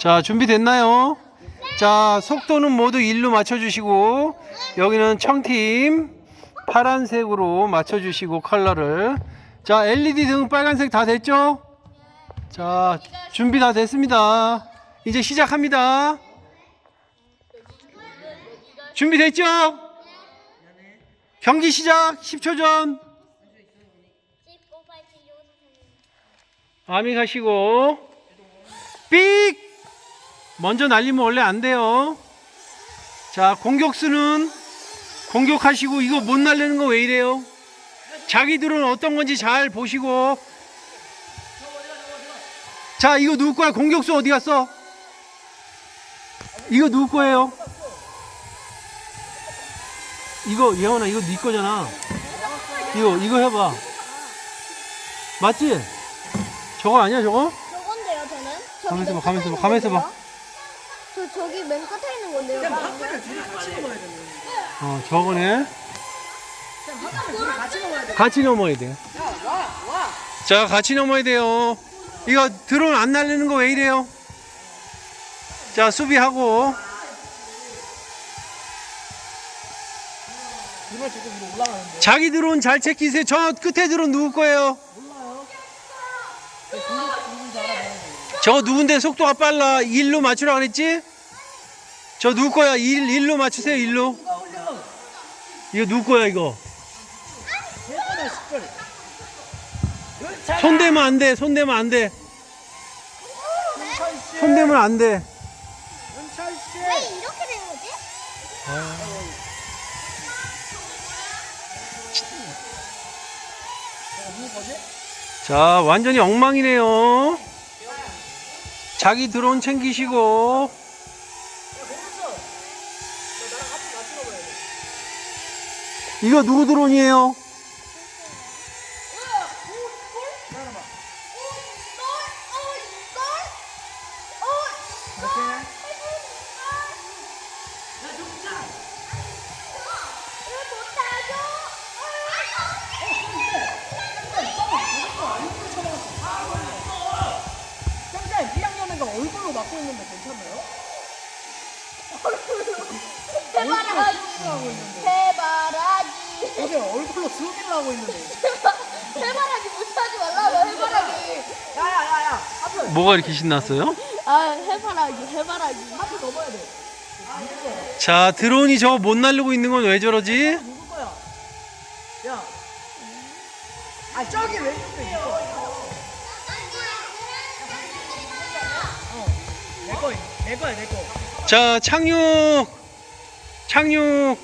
자, 준비됐나요? 자, 속도는 모두 1로 맞춰주시고, 여기는 청팀 파란색으로 맞춰주시고, 컬러를. 자, LED 등 빨간색 다 됐죠? 자, 준비 다 됐습니다. 이제 시작합니다. 준비됐죠? 경기 시작 10초 전. 아미 가시고 삑 먼저 날리면 원래 안 돼요. 자 공격수는 공격하시고 이거 못 날리는 거 왜 이래요? 자기들은 어떤 건지 잘 보시고. 자 이거 누구 거야? 공격수 어디 갔어? 이거 누구 거예요? 이거 예원아 이거 네 거잖아. 이거 이거 해봐. 맞지? 저거 아니야 저거? 저건데요, 저는. 가만있어 봐, 맨 가만있어 봐, 가만있어 봐. 저 저기 맨 끝에 있는 건데요. 어 저거네 같이 넘어야 돼. 자, 같이 넘어야 돼요. 이거 드론 안 날리는 거 왜 이래요? 자, 수비하고. 자기 드론 잘 체크세요. 저 끝에 드론 누구 거예요? 저거 누군데 속도가 빨라? 1로 맞추라 그랬지? 저 누구 거야? 1, 1로 맞추세요, 1로. 이거 누구 거야, 이거? 손 대면 안 돼, 손 대면 안 돼. 손 대면 안 돼. 왜 이렇게 되는 거지? 자, 완전히 엉망이네요. 자기 드론 챙기시고. 이거 누구 드론이에요? 짱짱 1학년인가 얼굴로 맡고 있는데 괜찮나요? 해바라기. 해바라기. 어제 얼굴로 수업을 하고 있는데 해바라기 못하지 말라고 해바라기. 야야야야 앞으로 뭐가 이렇게 신났어요? 아 해바라기 해바라기. 앞으로 넘어야 돼 자, 드론이 저거 못 날리고 있는 건 왜 저러지? 누구 거야? 야. 아 저기 왜 이거? 내 거야 내 거야 내 거. 자, 착륙! 착륙!